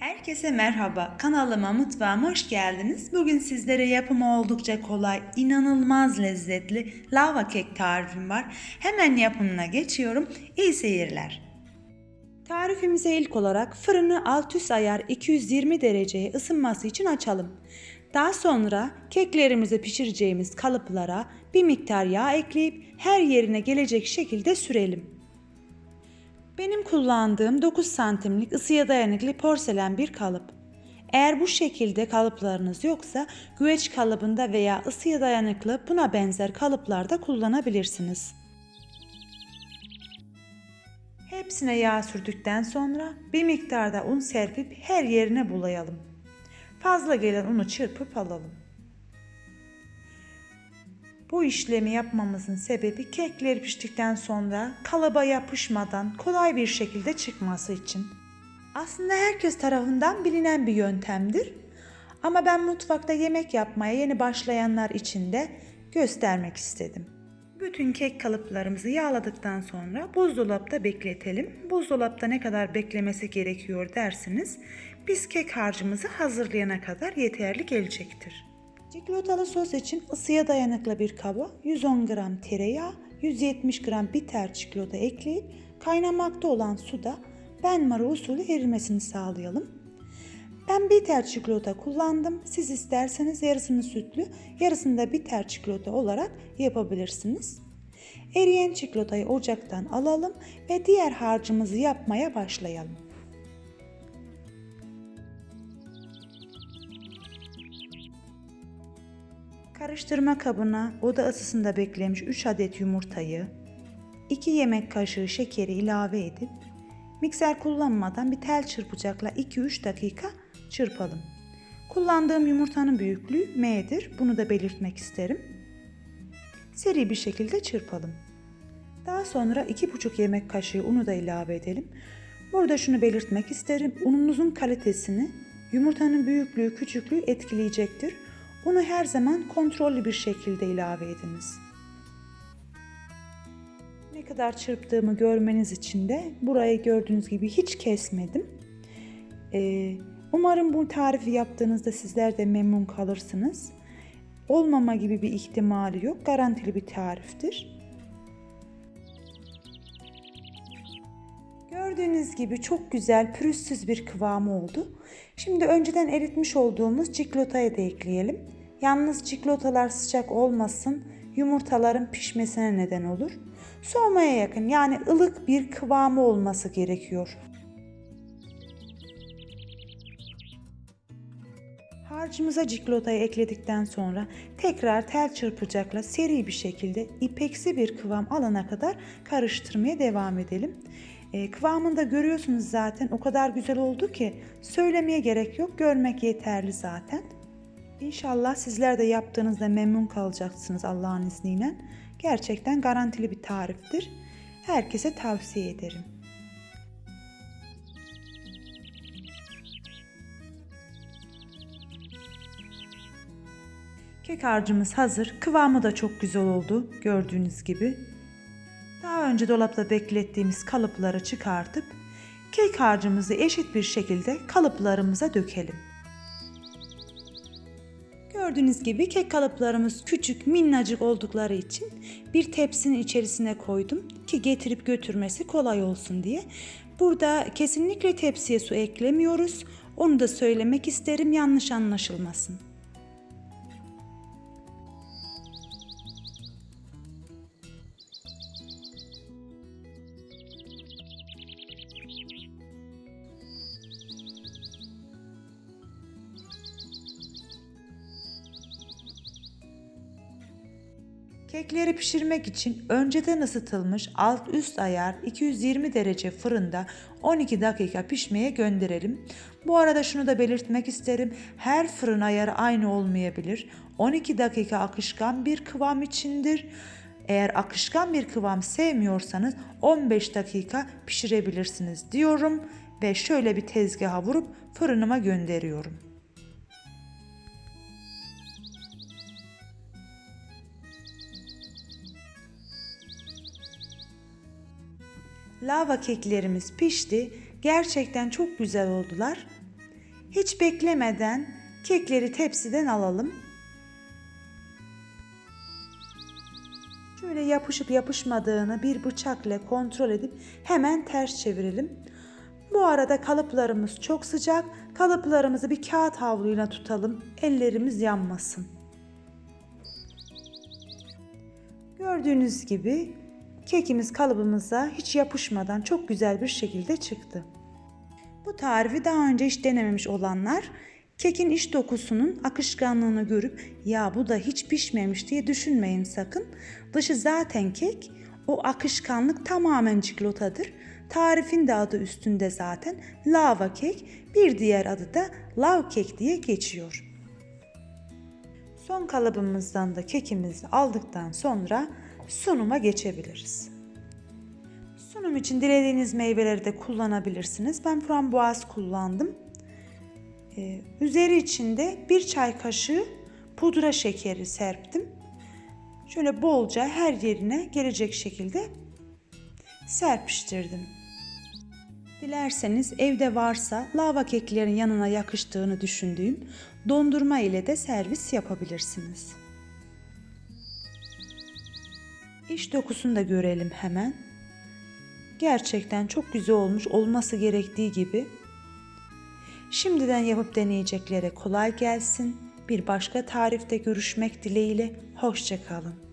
Herkese merhaba. Kanalıma, mutfağıma hoş geldiniz. Bugün sizlere yapımı oldukça kolay, inanılmaz lezzetli lava kek tarifim var. Hemen yapımına geçiyorum. İyi seyirler. Tarifimize ilk olarak fırını alt üst ayar 220 dereceye ısınması için açalım. Daha sonra keklerimizi pişireceğimiz kalıplara bir miktar yağ ekleyip her yerine gelecek şekilde sürelim. Benim kullandığım 9 santimlik ısıya dayanıklı porselen bir kalıp. Eğer bu şekilde kalıplarınız yoksa güveç kalıbında veya ısıya dayanıklı buna benzer kalıplarda kullanabilirsiniz. Hepsine yağ sürdükten sonra bir miktarda un serpip her yerine bulayalım. Fazla gelen unu çırpıp alalım. Bu işlemi yapmamızın sebebi kekler piştikten sonra kalıba yapışmadan kolay bir şekilde çıkması için. Aslında herkes tarafından bilinen bir yöntemdir. Ama ben mutfakta yemek yapmaya yeni başlayanlar için de göstermek istedim. Bütün kek kalıplarımızı yağladıktan sonra buzdolapta bekletelim. Buzdolapta ne kadar beklemesi gerekiyor dersiniz. Biz kek harcımızı hazırlayana kadar yeterli gelecektir. Çikolatalı sos için ısıya dayanıklı bir kaba 110 gram tereyağı, 170 gram bitter çikolata ekleyip kaynamakta olan suda benmari usulü erimesini sağlayalım. Ben bitter çikolata kullandım. Siz isterseniz yarısını sütlü, yarısını da bitter çikolata olarak yapabilirsiniz. Eriyen çikolatayı ocaktan alalım ve diğer harcımızı yapmaya başlayalım. Karıştırma kabına oda ısısında beklemiş 3 adet yumurtayı, 2 yemek kaşığı şekeri ilave edip mikser kullanmadan bir tel çırpacakla 2-3 dakika çırpalım. Kullandığım yumurtanın büyüklüğü M'dir. Bunu da belirtmek isterim. Seri bir şekilde çırpalım. Daha sonra 2,5 yemek kaşığı unu da ilave edelim. Burada şunu belirtmek isterim. Ununuzun kalitesini yumurtanın büyüklüğü, küçüklüğü etkileyecektir. Unu her zaman kontrollü bir şekilde ilave ediniz. Ne kadar çırptığımı görmeniz için de burayı gördüğünüz gibi hiç kesmedim. Ee, umarım bu tarifi yaptığınızda sizler de memnun kalırsınız. Olmama gibi bir ihtimali yok. Garantili bir tariftir. Gördüğünüz gibi çok güzel pürüzsüz bir kıvamı oldu. Şimdi önceden eritmiş olduğumuz çikolatayı da ekleyelim. Yalnız çikolatalar sıcak olmasın, yumurtaların pişmesine neden olur. Soğumaya yakın yani ılık bir kıvamı olması gerekiyor. Harcımıza çikolatayı ekledikten sonra tekrar tel çırpacakla seri bir şekilde ipeksi bir kıvam alana kadar karıştırmaya devam edelim. E, kıvamını da görüyorsunuz zaten o kadar güzel oldu ki söylemeye gerek yok görmek yeterli zaten. İnşallah sizler de yaptığınızda memnun kalacaksınız Allah'ın izniyle. Gerçekten garantili bir tariftir. Herkese tavsiye ederim. Kek harcımız hazır. Kıvamı da çok güzel oldu gördüğünüz gibi. Önce dolapta beklettiğimiz kalıpları çıkartıp kek harcımızı eşit bir şekilde kalıplarımıza dökelim. Gördüğünüz gibi kek kalıplarımız küçük minnacık oldukları için bir tepsinin içerisine koydum ki getirip götürmesi kolay olsun diye. Burada kesinlikle tepsiye su eklemiyoruz. Onu da söylemek isterim yanlış anlaşılmasın. Kekleri pişirmek için önceden ısıtılmış alt üst ayar 220 derece fırında 12 dakika pişmeye gönderelim. Bu arada şunu da belirtmek isterim. Her fırın ayarı aynı olmayabilir. 12 dakika akışkan bir kıvam içindir. Eğer akışkan bir kıvam sevmiyorsanız 15 dakika pişirebilirsiniz diyorum ve şöyle bir tezgaha vurup fırınıma gönderiyorum. Lava keklerimiz pişti. Gerçekten çok güzel oldular. Hiç beklemeden kekleri tepsiden alalım. Şöyle yapışıp yapışmadığını bir bıçakla kontrol edip hemen ters çevirelim. Bu arada kalıplarımız çok sıcak. Kalıplarımızı bir kağıt havluyla tutalım. Ellerimiz yanmasın. Gördüğünüz gibi kekimiz kalıbımıza hiç yapışmadan çok güzel bir şekilde çıktı. Bu tarifi daha önce hiç denememiş olanlar kekin iç dokusunun akışkanlığını görüp ya bu da hiç pişmemiş diye düşünmeyin sakın. Dışı zaten kek, o akışkanlık tamamen çikolatadır. Tarifin de adı üstünde zaten lava kek, bir diğer adı da lav kek diye geçiyor. Son kalıbımızdan da kekimizi aldıktan sonra sunuma geçebiliriz. Sunum için dilediğiniz meyveleri de kullanabilirsiniz. Ben frambuaz kullandım. Ee, üzeri içinde bir çay kaşığı pudra şekeri serptim. Şöyle bolca her yerine gelecek şekilde serpiştirdim. Dilerseniz evde varsa lava keklerin yanına yakıştığını düşündüğüm dondurma ile de servis yapabilirsiniz. İç dokusunu da görelim hemen. Gerçekten çok güzel olmuş olması gerektiği gibi. Şimdiden yapıp deneyeceklere kolay gelsin. Bir başka tarifte görüşmek dileğiyle. Hoşçakalın.